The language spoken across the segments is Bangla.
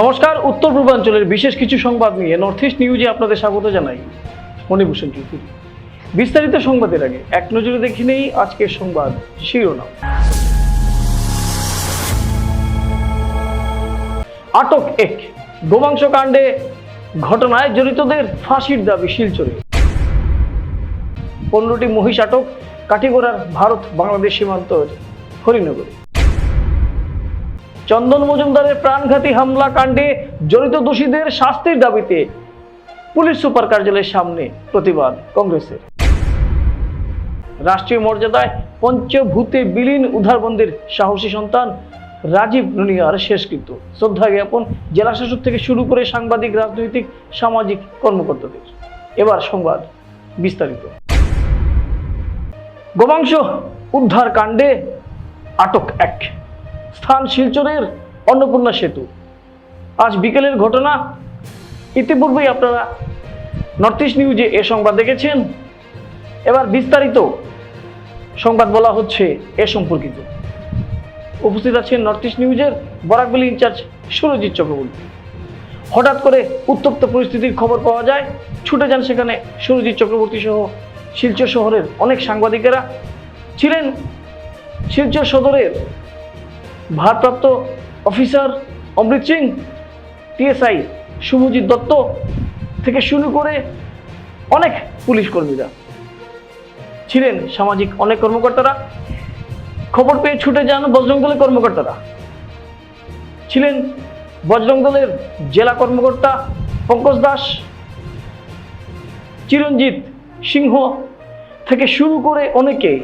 নমস্কার, উত্তর পূর্বাঞ্চলের বিশেষ কিছু সংবাদ নিয়ে নর্থ ইস্ট নিউজে আপনাদের স্বাগত জানাই। মণিভূষণ চৌধুরী। বিস্তারিত সংবাদের আগে এক নজরে দেখে নেই আজকের সংবাদ শিরোনাম। আটক এক গোমাংস কাণ্ডে ঘটনায় জড়িতদের ফাঁসির দাবি শিলচরে। পনেরোটি মহিষ আটক কাটিগড়ার ভারত বাংলাদেশ সীমান্তের হরিনগরে। চন্দন মজুমদারের প্রাণঘাতী হামলা কাণ্ডে জড়িত দোষীদের শাস্তির দাবিতে পুলিশ সুপার কার্যালয়ের সামনে প্রতিবাদ কংগ্রেসের। রাষ্ট্রীয় মর্যাদায় পঞ্চভূতে বিলীন উদ্ধারবন্দের সাহসী সন্তান রাজীব নুনিয়ার শেষকৃত্য। শ্রদ্ধা জ্ঞাপন জেলা শাসক থেকে শুরু করে সাংবাদিক, রাজনৈতিক, সামাজিক কর্মকর্তাদের। এবার সংবাদ বিস্তারিত। গোমাংস উদ্ধার কাণ্ডে আটক এক স্থান শিলচরের অন্নপূর্ণা সেতু। আজ বিকেলের ঘটনা। ইতিপূর্বেই আপনারা নর্থ ইস্ট নিউজে এ সংবাদ দেখেছেন। এবার বিস্তারিত সংবাদ বলা হচ্ছে এ সম্পর্কিত। উপস্থিত আছেন নর্থ ইস্ট নিউজের বরাকবেলি ইনচার্জ সুরজিৎ চক্রবর্তী। হঠাৎ করে উত্তপ্ত পরিস্থিতির খবর পাওয়া যায়। ছুটে যান সেখানে সুরজিৎ চক্রবর্তী সহ শিলচর শহরের অনেক সাংবাদিকেরা। ছিলেন শিলচর সদরের ভারপ্রাপ্ত অফিসার অমৃত সিং, টিএসআই শুভজিৎ দত্ত থেকে শুরু করে অনেক পুলিশ কর্মীরা ছিলেন সামাজিক অনেক কর্মকর্তারা। খবর পেয়ে ছুটে যান বজরং দলের কর্মকর্তারা। ছিলেন বজরং দলের জেলা কর্মকর্তা পঙ্কজ দাস চিরঞ্জিত সিংহ থেকে শুরু করে অনেকে।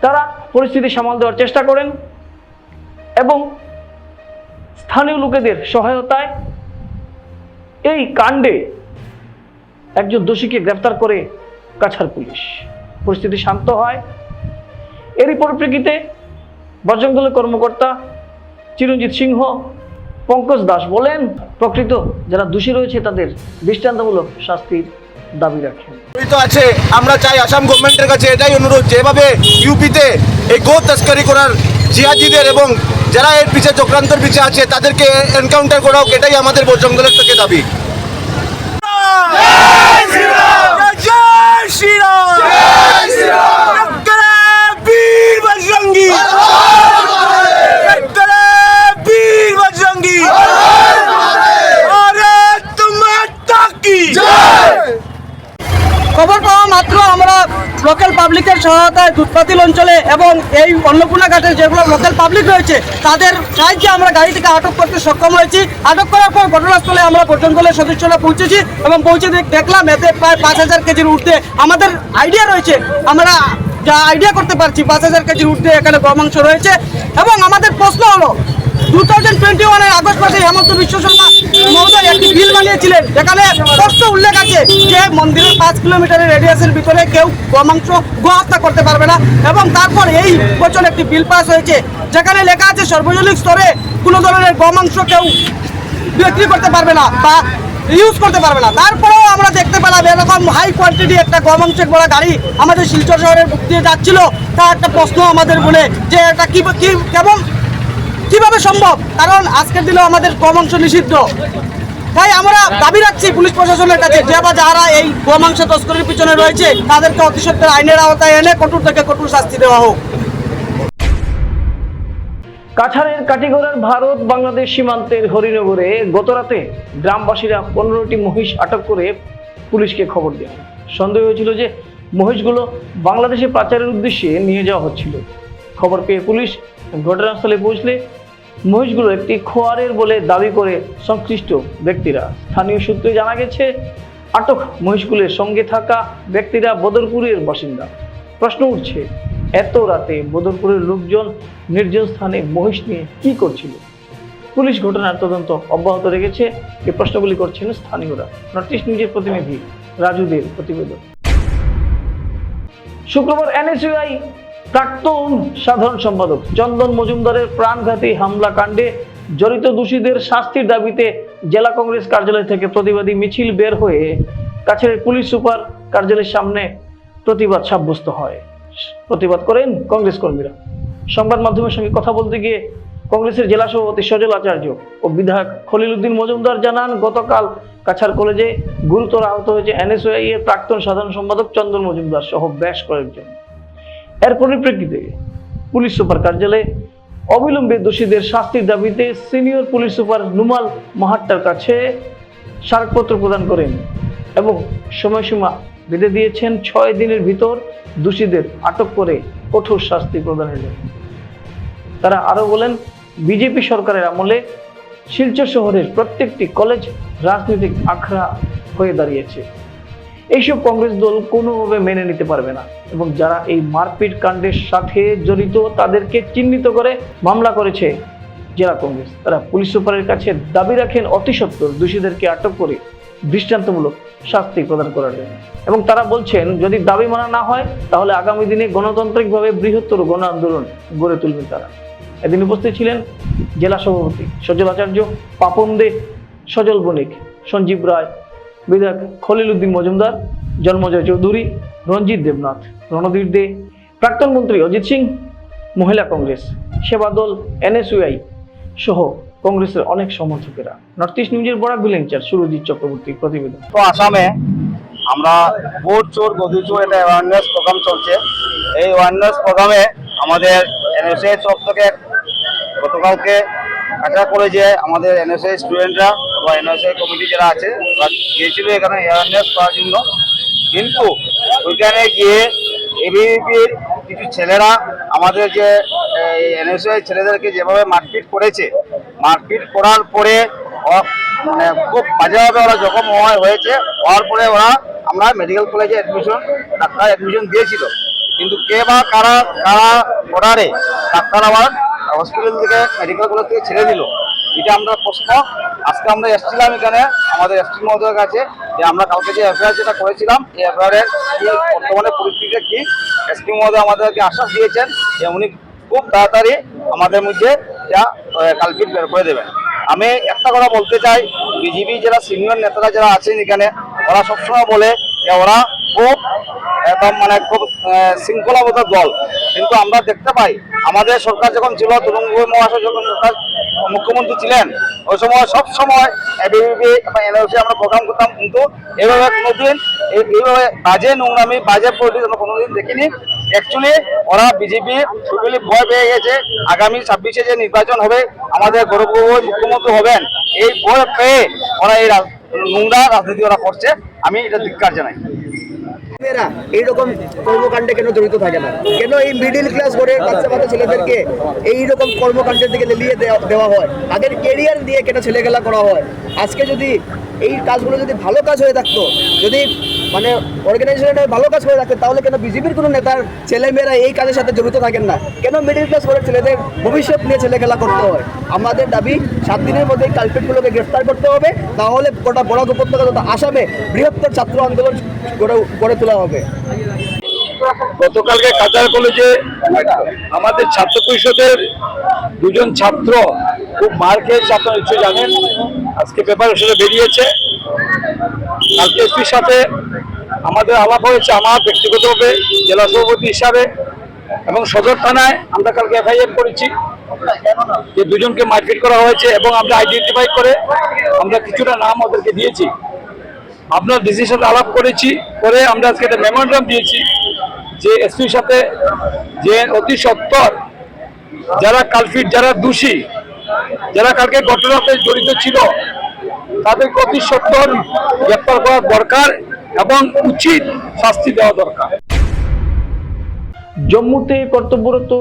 তারা পরিস্থিতি সামাল দেওয়ার চেষ্টা করেন এবং স্থানীয় লোকেদের সহায়তায় এই কাণ্ডে একজন দোষীকে গ্রেফতার করে কাছার পুলিশ। পরিস্থিতি শান্ত হয়। এরই পরিপ্রেক্ষিতে বজরং দলের কর্মকর্তা চিরঞ্জিত সিংহ, পঙ্কজ দাস বলেন, প্রকৃত যারা দোষী রয়েছে তাদের দৃষ্টান্তমূলক শাস্তির দাবি রাখেন জড়িত আছে আমরা চাই আসাম গভর্নমেন্টের কাছে এটাই অনুরোধ যেভাবে ইউপিতে এই গো তস্করি করার জিহাদিদের এবং যারা এর পিছিয়ে চক্রান্তর পিছিয়ে আছে তাদেরকে এনকাউন্টার করা হোক এটাই আমাদের বজরং থেকে দাবি জয় শ্রীরাম বজরঙ্গী সহায়তায় দুধপাতিল অঞ্চলে এবং এই অন্নপূর্ণা ঘাটের যেগুলো লোকাল পাবলিক রয়েছে, তাদের সাহায্যে আমরা গাড়ি থেকে আটক করতে সক্ষম হয়েছি। আটক করার পর ঘটনাস্থলে আমরা পর্যন্তলের সদস্যরা পৌঁছেছি এবং পৌঁছে দেখ- দেখলাম এতে প্রায় পাঁচ হাজার কেজির ঊর্ধ্বে আমাদের আইডিয়া রয়েছে। আমরা যা আইডিয়া করতে পারছি, পাঁচ হাজার কেজির ঊর্ধ্বে এখানে গমাংস রয়েছে। এবং আমাদের প্রশ্ন হলো টু থাউজেন্ড টোয়েন্টি ওয়ানের আগস্ট মাসে হেমন্ত বিশ্ব শর্মা মহোদয় একটি বিল বানিয়েছিলেন। যেখানে স্পষ্ট উল্লেখ আছে যে মন্দিরের পাঁচ কিলোমিটারের রেডিয়াসের ভিতরে কেউ গোমাংস, গোহত্যা করতে পারবে না। এবং তারপর এই বছর একটি বিল পাস হয়েছে, যেখানে লেখা আছে সর্বজনীন স্তরে কোনো ধরনের গোমাংস কেউ বিক্রি করতে পারবে না বা ইউজ করতে পারবে না। তারপরেও আমরা দেখতে পেলাম এরকম হাই কোয়ান্টিটি একটা গরমাংসের বড় গাড়ি আমাদের শিলচর শহরের বুক দিয়ে যাচ্ছিল। তা একটা প্রশ্ন আমাদের বলে যে এটা কি কেমন? কীভাবে সম্ভব? কারণ আজকের দিনে আমাদের গমাংস নিষিদ্ধ। তাই আমরা দাবি রাখছি পুলিশ প্রশাসনের কাছে, যে বা যারা এই গোমাংস তস্করির পিছনে রয়েছে, তাদেরকে অতি সত্ত্বর আইনের আওতায় এনে কঠোর থেকে কঠোর শাস্তি দেওয়া হোক। কাছাড়ের কাটিগড়ার ভারত বাংলাদেশ সীমান্তের হরিনগরে গতরাতে গ্রামবাসীরা পনেরোটি মহিষ আটক করে পুলিশকে খবর দেন। সন্দেহ হয়েছিল যে মহিষগুলো বাংলাদেশে পাচারের উদ্দেশ্যে নিয়ে যাওয়া হচ্ছিল। খবর পেয়ে পুলিশ ঘটনাস্থলে পৌঁছলে মহিষগুলো একটি খোয়ারের বলে দাবি করে সংশ্লিষ্ট ব্যক্তিরা। স্থানীয় সূত্রে জানা গেছে, আটক মহিষগুলোর সঙ্গে থাকা ব্যক্তিরা বদরপুরের বাসিন্দা। প্রশ্ন উঠছে, এত রাতে বদরপুরের লোকজন নির্জন স্থানে মহিষ নিয়ে কি করছিল? পুলিশ ঘটনার তদন্ত অব্যাহত রেখেছে এই প্রশ্নগুলি করছেন স্থানীয়রা। নর্থ ইস্ট নিউজের প্রতিনিধি রাজুদের প্রতিবেদন। শুক্রবার এনএসইউআই প্রাক্তন সাধারণ সম্পাদক চন্দন মজুমদারের প্রাণঘাতী হামলা কাণ্ডে জড়িত দোষীদের শাস্তির দাবিতে জেলা কংগ্রেস কার্যালয় থেকে প্রতিবাদী মিছিল বের হয়ে কাছের পুলিশ সুপার কার্যালয়ের সামনে প্রতিবাদ সাব্যস্ত হয়। প্রতিবাদ করেন কংগ্রেস কর্মীরা। সংবাদ মাধ্যমের সঙ্গে কথা বলতে গিয়ে কংগ্রেসের জেলা সভাপতি সজল আচার্য ও বিধায়ক খলিল উদ্দিন মজুমদার জানান, গতকাল কাছাড় কলেজে গুরুতর আহত হয়েছে এনএসওআই এর প্রাক্তন সাধারণ সম্পাদক চন্দন মজুমদার সহ বেশ কয়েকজন। এর পরিপ্রেক্ষিতে পুলিশ সুপার কার্যালয়ে অবিলম্বে দোষীদের শাস্তির দাবিতে সিনিয়র পুলিশ সুপার নুমাল মাহাট্টার কাছে স্মারকপত্র প্রদান করেন এবং সময়সীমা বেঁধে দিয়েছেন ছয় দিনের ভিতর দোষীদের আটক করে কঠোর শাস্তি প্রদানের জন্য তারা আরও বলেন, বিজেপি সরকারের আমলে শিলচর শহরের প্রত্যেকটি কলেজ রাজনৈতিক আখড়া হয়ে দাঁড়িয়েছে। এইসব কংগ্রেস দল কোনোভাবে মেনে নিতে পারবে না। এবং যারা এই মারপিট কাণ্ডের সাথে জড়িত, তাদেরকে চিহ্নিত করে মামলা করেছে জেলা কংগ্রেস। তারা পুলিশ সুপারের কাছে দাবি রাখেন অতি সত্বর দোষীদেরকে আটক করে দৃষ্টান্তমূলক শাস্তি প্রদান করার জন্য। এবং তারা বলছেন, যদি দাবি মানা না হয়, তাহলে আগামী দিনে গণতান্ত্রিকভাবে বৃহত্তর গণ আন্দোলন গড়ে তুলবেন তারা। এদিন উপস্থিত ছিলেন জেলা সভাপতি সজল আচার্য, পাপন দে, সজল বণিক, সঞ্জীব রায় বিধায়ক খলিল উদ্দিন মজুমদার, জন্মজয় চৌধুরী, রঞ্জিত দেবনাথ, রণধীর দে, প্রাক্তন মন্ত্রী অজিত সিং, মহিলা কংগ্রেস, সেবা দল এনএসইউআই সহ কংগ্রেসের অনেক সমর্থকেরা। নর্থ ইস্ট নিউজের বড় বিলেঞ্চার সুরজিৎ চক্রবর্তীর প্রতিবেদন। তো আসামে আমরা ভোট চোর, গদি চোর এটা অ্যাওয়ারনেস প্রোগ্রাম চলছে। এই অ্যাওয়ারনেস প্রোগ্রামে আমাদের এনএসএ তরফ থেকে গতকালকে আশা করে যে আমাদের এনএসএ স্টুডেন্টরা বা এনএসএ কমিটি যারা আছে গিয়েছিল এখানে অ্যাওয়ারনেস করার জন্য। কিন্তু ওইখানে গিয়ে এবিপির কিছু ছেলেরা আমাদের যে এনএসএ ছেলেদেরকে যেভাবে মারপিট করেছে, মারপিট করার পরে মানে খুব বাজেভাবে ওরা জখম হওয়া হয়েছে। হওয়ার পরে ওরা আমরা মেডিকেল কলেজে অ্যাডমিশন ডাক্তার অ্যাডমিশন দিয়েছিল। কিন্তু কে বা কারা কারা অর্ডারে ডাক্তার আবার হসপিটাল থেকে মেডিকেল কলেজ থেকে ছেড়ে দিল। এটা আমরা প্রশ্ন। আজকে আমরা এসেছিলাম এখানে আমাদের এসটি মহোদয়ের কাছে যে আমরা কালকে যে এফআইআর যেটা করেছিলাম এই এফআইআর কি বর্তমানে পরিস্থিতিটা কি? এসপি মহোদয় আমাদেরকে আশ্বাস দিয়েছেন যে উনি খুব তাড়াতাড়ি আমাদের মধ্যে যা কালপিট বের করে দেবেন। আমি একটা কথা বলতে চাই বিজেপি যারা সিনিয়র নেতারা যারা আছেন এখানে ওরা সবসময় বলে যে ওরা খুব একদম মানে খুব আহ, শৃঙ্খলাবদ্ধ দল। কিন্তু আমরা দেখতে পাই আমাদের সরকার যখন ছিল তরুণ মহাশয় যখন সরকার মুখ্যমন্ত্রী ছিলেন, ওই সময়, সব সময় এবিপি এনওসি আমরা প্রোগ্রাম করতাম, কিন্তু এভাবে কোনোদিন এইভাবে বাজে নোংরামি, বাজে পলিটিক্স আমরা কোনোদিন দেখিনি। অ্যাকচুয়ালি ওরা বিজেপি টোটালি ভয় পেয়ে গেছে। আগামী ছাব্বিশে যে নির্বাচন হবে, আমাদের গৌরব গগৈ মুখ্যমন্ত্রী হবেন, এই ভয় পেয়ে ওরা এই নোংরা রাজনীতি ওরা করছে। আমি এটা ধিক্কার জানাই। মেয়েরা এইরকম কর্মকাণ্ডে কেন জড়িত থাকে না? কেন এই মিডিল ক্লাস ঘরের বাচ্চা বাচ্চা ছেলেদেরকে এইরকম কর্মকাণ্ডের দিকে লেলিয়ে দেওয়া- হয়? তাদের কেরিয়ার দিয়ে কেন ছেলেখেলা করা হয়? আজকে যদি এই কাজগুলো যদি ভালো কাজ হয়ে থাকতো, যদি মানে অর্গানাইজেশনটা ভালো কাজ করে রাখতো তাহলে কেন বিজেপির কোনো নেতার ছেলেমেয়েরা এই কাজের সাথে জড়িত থাকেন না? কেন মিডিল ক্লাস ঘরের ছেলেদের ভবিষ্যৎ নিয়ে ছেলেখেলা করতে হয়? আমাদের দাবি, সাত দিনের মধ্যে কালপিটগুলোকে গ্রেফতার করতে হবে তাহলে গোটা বড় উপত্যকা তথা আসামে বৃহত্তর ছাত্র আন্দোলন গড়ে তোলা হবে। গতকালকে কাতার কলেজে আমাদের ছাত্র পরিষদের দুজন ছাত্র খুব মার খেয়েছে, আপনারা নিশ্চয়ই জানেন। আজকে পেপার হিসেবে বেরিয়েছে। কালকে এসপির সাথে আমাদের আলাপ হয়েছে, আমার ব্যক্তিগতভাবে জেলা সভাপতি হিসাবে এবং সদর থানায় আমরা কালকে এফআইআর করেছি যে দুজনকে মারপিট করা হয়েছে এবং আমরা আইডেন্টিফাই করে আমরা কিছুটা নাম ওদেরকে দিয়েছি। আপনার ডিসির সাথে আলাপ করেছি, করে আমরা আজকে একটা মেমোরান্ডাম দিয়েছি যে এসপির সাথে যে অতি সত্তর যারা কালফিট, যারা দোষী, যারা কালকে ঘটনাতে জড়িত ছিল, তাদেরকে অতি সত্তর গ্রেপ্তার করা দরকার এবং উচিত শাস্তি দেওয়া দরকার। জম্মুতে কর্তব্যরত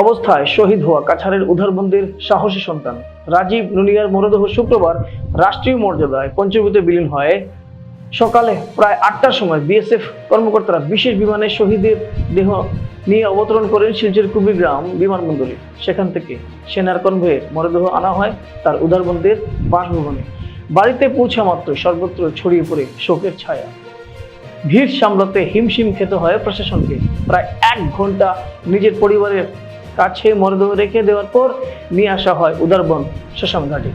অবস্থায় শহীদ হওয়া কাছাড়ের উধারবন্দের সাহসী সন্তান। রাজীব নুনিয়ার মরদেহ শুক্রবার রাষ্ট্রীয় মর্যাদায় পঞ্চভূতে বিলীন হয়। সকালে প্রায় আটটার সময় বিএসএফ কর্মকর্তারা বিশেষ বিমানে শহীদের দেহ নিয়ে অবতরণ করেন শিলচর কুবিগ্রাম বিমানবন্দরে। সেখান থেকে সেনার কনভয়ে মরদেহ আনা হয় তার উধারবন্দের বাসভবনে। বাড়িতে পৌঁছা মাত্র সর্বত্র ছড়িয়ে পড়ে শোকের ছায়া। ভিড় সামলাতে হিমশিম খেতে হয় প্রশাসনকে। প্রায় এক ঘণ্টা নিজের পরিবারের কাছে মরদেহ রেখে দেওয়ার পর নিয়ে আসা হয় উদারবন শ্মশান ঘাটে।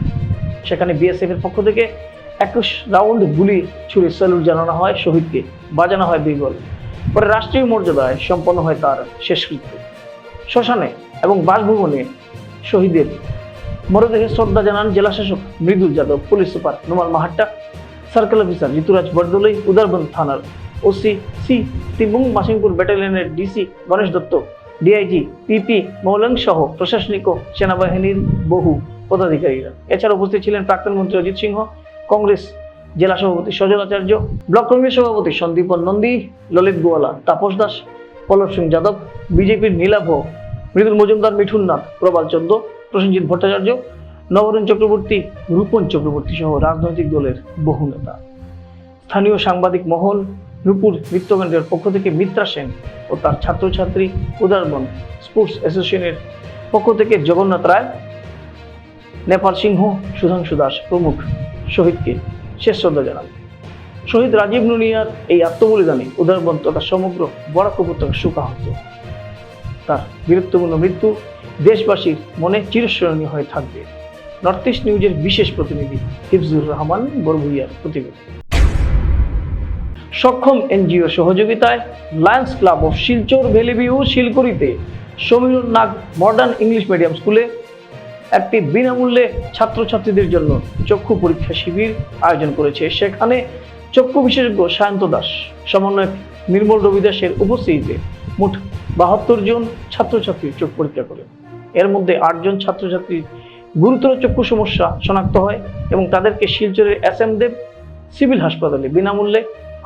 সেখানে বিএসএফ এর পক্ষ থেকে একুশ রাউন্ড গুলি ছুড়ে স্যালুট জানানো হয় শহীদকে, বাজানো হয় বিগল পরে রাষ্ট্রীয় মর্যাদায় সম্পন্ন হয় তার শেষকৃত্য। শ্মশানে এবং বাসভবনে শহীদের মরদেহে শ্রদ্ধা জানান জেলা শাসক Mridul Yadav, police super Numal Mahatta, circle officer Rituraj Bordoloi Udarbond থানার OC C Tibung Masimpur ব্যাটালিয়নের DC Ganesh Datta DIG PP Moulong সহ প্রশাসনিক ও সেনাবাহিনীর বহু পদাধিকারীরা। এছাড়া উপস্থিত ছিলেন প্রাক্তন মন্ত্রী অজিত সিংহ, কংগ্রেস জেলা সভাপতি সজল আচার্য, ব্লক কংগ্রেস সভাপতি সন্দীপন নন্দী, ললিত গোয়ালা তাপস দাস, পল্লব সিং যাদব, বিজেপির নীলাভ, মৃদুল মজুমদার মিঠুন নাথ, প্রবাল চন্দ্র, প্রসেনজিৎ ভট্টাচার্য, নবরণ চক্রবর্তী, রূপন চক্রবর্তী সহ রাজনৈতিক দলের বহু নেতা। স্থানীয় সাংবাদিক মহল রূপুর নৃত্যকেন্দ্রের পক্ষ থেকে মিত্রা সেন ও তার ছাত্রছাত্রী উদারবন স্পোর্টস অ্যাসোসিয়েশনের পক্ষ থেকে জগন্নাথ রায়, নেপাল সিংহ সুধাংশু দাস প্রমুখ শহীদকে শেষ শ্রদ্ধা জানান। শহীদ রাজীব নুনিয়ার এই আত্মবলিদানে উদারবন তথা সমগ্র বরাক উপত্যকা সুকাহত তার বীরত্বপূর্ণ মৃত্যু দেশবাসীর মনে চিরস্মরণীয় হয়ে থাকবে। নর্থ ইস্ট নিউজের বিশেষ প্রতিনিধি হিফজুর রহমান বরভুইয়ার প্রতিবেদন। সক্ষম এনজিও সহযোগিতায় lions club of Silchar valley view শিলকড়িতে Samiran Nag modern English medium স্কুলে একটি বিনামূল্যে ছাত্রছাত্রীদের জন্য চক্ষু পরীক্ষা শিবির আয়োজন করেছে। সেখানে চক্ষু বিশেষজ্ঞ সায়ন্ত দাস, সমন্বয়ক নির্মল রবি দাসের উপস্থিতিতে মোট বাহাত্তর জন ছাত্রছাত্রীর চোখ পরীক্ষা করে। এর মধ্যে আটজন ছাত্রছাত্রীর গুরুতর চক্ষু সমস্যা শনাক্ত হয় এবং তাদেরকে শিলচরের এস এম দেব সিভিল হাসপাতালে বিনামূল্যে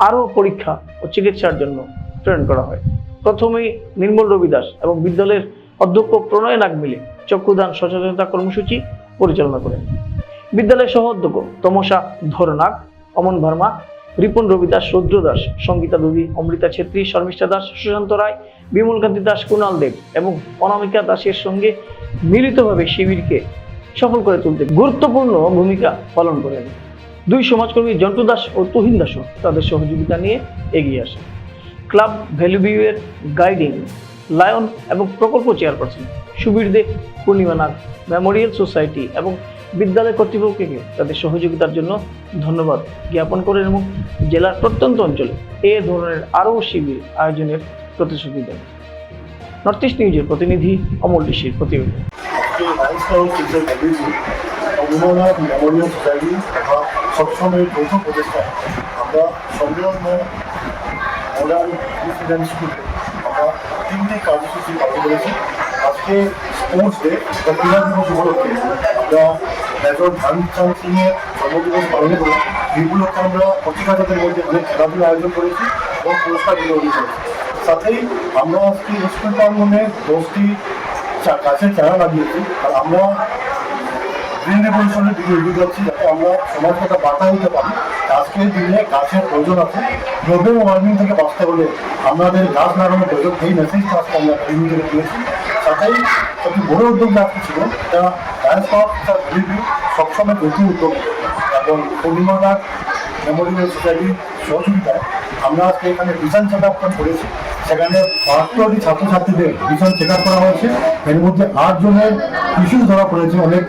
আরও পরীক্ষা ও চিকিৎসার জন্য প্রেরণ করা হয়। প্রথমেই নির্মল রবি দাস এবং বিদ্যালয়ের অধ্যক্ষ প্রণয় নাগ মিলে চক্ষুদান সচেতনতা কর্মসূচি পরিচালনা করেন। বিদ্যালয়ের সহ অধ্যক্ষ তমসা ধরনাগ, অমন ভার্মা, রিপন রবি দাস রুদ্র দাস, সঙ্গীতা দেবী অমৃতা ছেত্রী, শর্মিষ্ঠা দাস, সুশান্ত রায় বিমল কান্তি দাস, কুণাল দেব এবং অনামিকা দাসের সঙ্গে মিলিতভাবে শিবিরকে সফল করে তুলতে গুরুত্বপূর্ণ ভূমিকা পালন করেন। দুই সমাজকর্মী জন্টু দাস ও তুহিন দাসও তাদের সহযোগিতা নিয়ে এগিয়ে আসে। ক্লাব ভ্যালুভিউয়ের গাইডিং, লায়ন এবং প্রকল্প chairperson Subir De Purnima Nag memorial society এবং বিদ্যালয় কর্তৃপক্ষকে তাদের সহযোগিতার জন্য ধন্যবাদ জ্ঞাপন করেন এবং জেলার প্রত্যন্ত অঞ্চলে এ ধরনের আরও শিবির আয়োজনের প্রতিশ্রুতি দেন। নর্থ ইস্ট নিউজের প্রতিনিধি অমল ঋষির প্রতিবেদন। সবসময় যৌথ প্রচেষ্টায় আমরা সম্মেলন মডার্ন ইনস্টিটিউশন স্কুলে আমরা তিনটি কার্যসূচি পালন করেছি। আজকে স্পোর্টস ডে বা ক্রীড়া দিবস উপলক্ষে আমরা মেজর ধ্যানচাঁদ সিংয়ের জন্মদিবস পালন করে এগুলোকে আমরা প্রতিকারদের মধ্যে অনেক খেলাধুলা আয়োজন করেছি এবং পুরস্কার বিতরণ করেছি। সাথেই আমরা আজকে স্কুল প্রাঙ্গনে দশটি গাছের চারা লাগিয়েছি। আর আমরা গ্রিন রেভলিউশনের দিকে এগিয়ে যাচ্ছি যাতে আমরা সমাজকে একটা বার্তা দিতে পারি। আজকের দিনে গাছের প্রয়োজন আছে। গ্লোবাল ওয়ার্মিং থেকে বাঁচতে হলে আমাদের গাছ লাগানোর প্রয়োজন এই মেসেজটা আজকে আমরা ট্রেনিং থেকে দিয়েছি। সাথেই সবচেয়ে বড় উদ্যোগ আজকে ছিল। ডান্স পাওয়ার তার রিভিউ সবসময় প্রতি উদ্যোগ। এবং পূর্ণিমা নাগ মেমোরিয়াল সোসাইটির সহযোগিতায় আমরা আজকে এখানে ভিশন চেক আপ করেছি। সেখানে বাহাত্তরটি ছাত্রছাত্রীদের ভিশন চেক আপ করা হয়েছে। এর মধ্যে আট জনের ইস্যুস ধরা পড়েছে। অনেক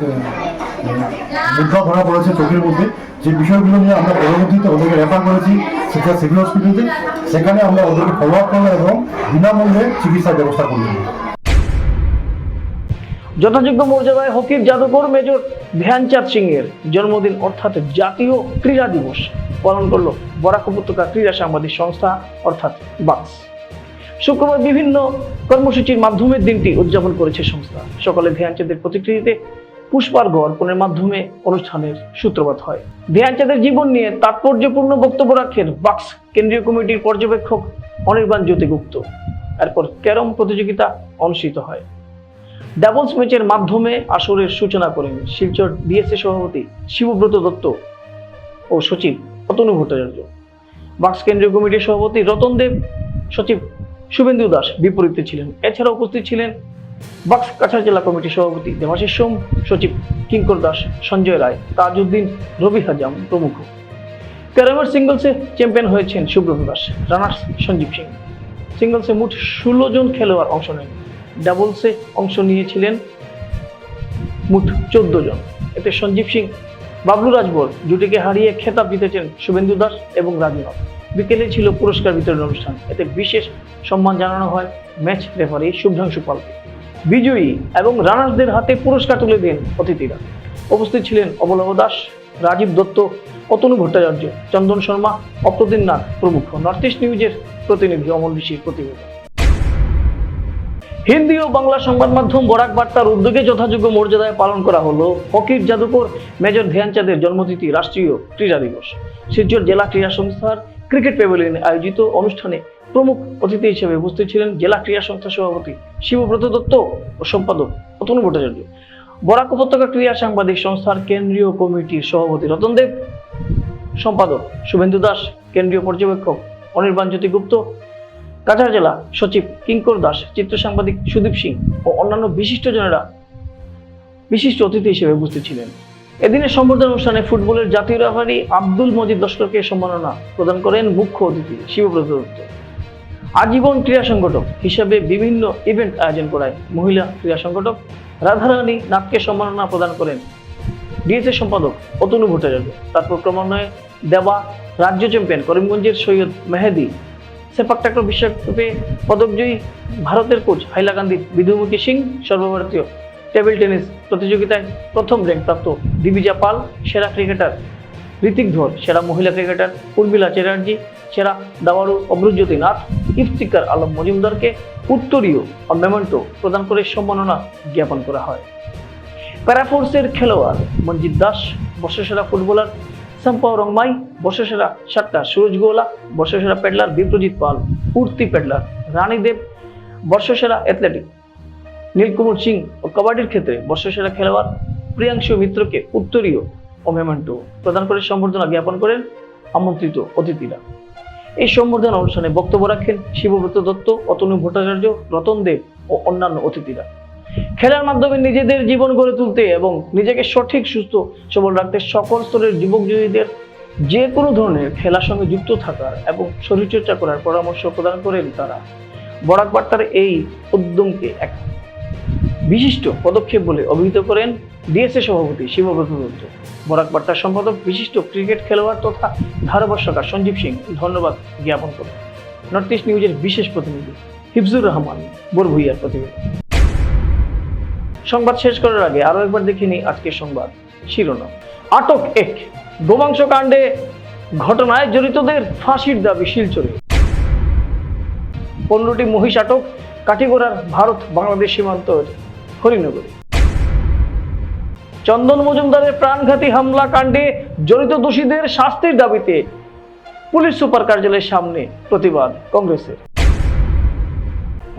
মুদ্রা ধরা পড়েছে চোখের মধ্যে। যে বিষয়গুলো নিয়ে আমরা পরবর্তীতে ওদেরকে রেফার করেছি, সেটা সিভিল হসপিটালে সেখানে আমরা ওদেরকে ফলো আপ করলাম এবং বিনামূল্যে চিকিৎসার ব্যবস্থা করলাম। যথাযোগ্য মর্যাদায় হকির জাদুকর মেজর ধ্যানচাঁদ সিং এর জন্মদিন অর্থাৎ জাতীয় ক্রীড়া দিবস পালন করল বরাক উপত্যকা ক্রীড়া সাংবাদিক সংস্থা, অর্থাৎ বাক্স। শুক্রবার বিভিন্ন কর্মসূচির মাধ্যমে দিনটি উদযাপন করেছে সংস্থা। সকালে ধ্যানচাঁদের প্রতিকৃতিতে পুষ্পার্ঘ অর্পণের মাধ্যমে অনুষ্ঠানের সূত্রপাত হয়। ধ্যানচাঁদের জীবন নিয়ে তাৎপর্যপূর্ণ বক্তব্য রাখেন বাক্স কেন্দ্রীয় কমিটির পর্যবেক্ষক অনির্বাণ জ্যোতিগুপ্ত। এরপর ক্যারম প্রতিযোগিতা অনুষ্ঠিত হয়। ডাবলস ম্যাচের মাধ্যমে আসরের সূচনা করেন শিলচর ডিএসএ সভাপতি শিবব্রত দত্ত ও সচিব অতনু ভট্টাচার্য। বাক্স কেন্দ্রীয় কমিটির সভাপতি রতন দেব, সচিব শুভেন্দু দাস বিপরীতে ছিলেন। এছাড়া উপস্থিত ছিলেন বাক্স কাছাড় জেলা কমিটির সভাপতি দেবাশিস সোম, সচিব কিঙ্কর দাস, সঞ্জয় রায়, তাজউদ্দিন, রবি হাজাম প্রমুখ। ক্যারামের সিঙ্গলসে চ্যাম্পিয়ন হয়েছেন সুব্রত দাস, রানার্স সঞ্জীব সিং। সিঙ্গলসে মোট ষোলো জন খেলোয়াড় অংশ নেন। ডাবলসে অংশ নিয়েছিলেন মোট চোদ্দ জন। এতে সঞ্জীব সিং, বাবলু রাজবর জুটিকে হারিয়ে খেতাব জিতেছেন শুভেন্দু দাস এবং রাজনাথ বিকেলে ছিল পুরস্কার বিতরণ অনুষ্ঠান। এতে বিশেষ সম্মান জানানো হয় ম্যাচ রেফারি শুভ্রাংশু পালকে। বিজয়ী এবং রানার্সদের হাতে পুরস্কার তুলে দেন অতিথিরা। উপস্থিত ছিলেন অবলভ দাস, রাজীব দত্ত, অতনু ভট্টাচার্য, চন্দন শর্মা, অপ্রতিম নাথ প্রমুখ নর্থ ইস্ট নিউজের প্রতিনিধি অমল ঋষির প্রতিবেদন। হিন্দি ও বাংলা সংবাদ মাধ্যম বরাক বার্তার উদ্যোগে যথাযোগ্য মর্যাদায় পালন করা হলো হকির জাদুকর মেজর ধ্যানচাঁদের জন্মতিথি রাষ্ট্রীয় ক্রীড়া দিবস। শিলচর জেলা ক্রীড়া সংস্থার ক্রিকেট প্যাভিলিয়নে আয়োজিত অনুষ্ঠানে প্রমুখ অতিথি হিসেবে উপস্থিত ছিলেন জেলা ক্রীড়া সংস্থার সভাপতি শিবব্রত দত্ত ও সম্পাদক অতনু ভট্টাচার্য। বরাক উপত্যকা ক্রীড়া সাংবাদিক সংস্থার কেন্দ্রীয় কমিটির সভাপতি রতন দেব, সম্পাদক শুভেন্দু দাস, কেন্দ্রীয় পর্যবেক্ষক অনির্বাণ জ্যোতি গুপ্ত কাছাড় জেলা সচিব কিঙ্কর দাস, চিত্র সাংবাদিক সুদীপ সিং ও অন্যান্য বিশিষ্টজনেরা বিশিষ্ট অতিথি হিসেবে উপস্থিত ছিলেন। এদিনের সম্বর্ধনা অনুষ্ঠানে ফুটবলের জাতীয় রেফারি আব্দুল মজিদ লস্করকে সম্মাননা প্রদান করেন মুখ্য অতিথি শিবব্রত দত্ত। আজীবন ক্রীড়া সংগঠক হিসেবে বিভিন্ন ইভেন্ট আয়োজন করায় মহিলা ক্রীড়া সংগঠক রাধারানী নাথকে সম্মাননা প্রদান করেন। ডিএসএ সম্পাদক অতনু ভট্টাচার্য। তারপর ক্রমান্বয়ে দেবা রাজ্য চ্যাম্পিয়ন করিমগঞ্জের সৈয়দ মেহেদি। সেপাক টাকরা বিশ্বকাপে পদকজয়ী ভারতের কোচ হাইলাকান্দি বিধুমুখী সিং সর্বভারতীয় টেবিল টেনিস প্রতিযোগিতায় প্রথম র্যাঙ্ক প্রাপ্ত দিবিজা পাল, সেরা ক্রিকেটার ঋতিক ধর, সেরা মহিলা ক্রিকেটার উর্মিলা চ্যাটার্জি, সেরা দাবাড়ু অমরুজ্যোতি নাথ ইফতিকার আলম মজুমদারকে উত্তরীয় মেমেন্টো প্রদান করে সম্মাননা জ্ঞাপন করা হয়। প্যারাফোর্সের খেলোয়াড় মঞ্জিত দাস, বর্ষসেরা ফুটবলার সম্পাও রংমাই বর্ষসেরা সাতটা সুরজ গোলা বর্ষসেরা পেডলার বিপ্রজিৎ পাল উর্তি পেডলার রানী দেব, বর্ষসেরা অ্যাথলেটিক নীলকুমার সিং ও কবাডির ক্ষেত্রে বর্ষসেরা খেলোয়াড় প্রিয়াংশু মিত্রকে উত্তরীয় ও মেমেন্টো প্রদান করে সম্বর্ধনা জ্ঞাপন করেন আমন্ত্রিত অতিথিরা। এই সম্বর্ধনা অনুষ্ঠানে বক্তব্য রাখেন শিবব্রত দত্ত, অতনু ভট্টাচার্য, রতন দেব ও অন্যান্য অতিথিরা। খেলার মাধ্যমে নিজেদের জীবন গড়ে তুলতে এবং নিজেকে সঠিক, সুস্থ, সবল রাখতে সকল স্তরের যুবক যুবীদের যে কোনো ধরনের খেলার সঙ্গে যুক্ত থাকার এবং শরীরচর্চা করার পরামর্শ প্রদান করেন তারা। বরাক বার্তার এই উদ্যমকে এক বিশিষ্ট পদক্ষেপ বলে অভিহিত করেন ডিএসএ সভাপতি শিবব্রত দত্ত। বরাক বার্তার সম্পাদক বিশিষ্ট ক্রিকেট খেলোয়াড় তথা ধারাভাষ্যকার সঞ্জীব সিং ধন্যবাদ জ্ঞাপন করেন নর্থ ইস্ট নিউজের বিশেষ প্রতিনিধি হিফজুর রহমান, বরভুইয়ার প্রতিবেদন। সংবাদ শেষ করার আগে আরও একবার দেখে নিই আজকের সংবাদ শিরোনাম। আটক এক গোমাংস কাণ্ডে ঘটনায় জড়িতদের ফাঁসির দাবি শিলচরে। পনেরোটি মহিষ আটক কাটিগড়ার ভারত বাংলাদেশ সীমান্তের হরিনগরে। চন্দন মজুমদারের প্রাণঘাতী হামলা কাণ্ডে জড়িত দোষীদের শাস্তির দাবিতে পুলিশ সুপার কার্যালয়ের সামনে প্রতিবাদ কংগ্রেসের।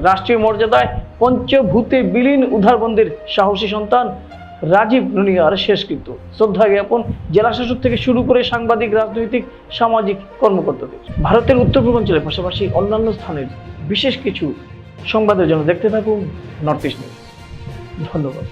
রাষ্ট্রীয় মর্যাদায় পঞ্চভূতে বিলীন উদ্ধারবন্দের সাহসী সন্তান রাজীব নুনিয়ার শেষকৃত্য। শ্রদ্ধা জ্ঞাপন জেলাশাসক থেকে শুরু করে সাংবাদিক, রাজনৈতিক, সামাজিক কর্মকর্তাদের। ভারতের উত্তর পূর্বাঞ্চলের পাশাপাশি অন্যান্য স্থানের বিশেষ কিছু সংবাদের জন্য দেখতে থাকুন নর্থ ইস্ট নিউজ। ধন্যবাদ।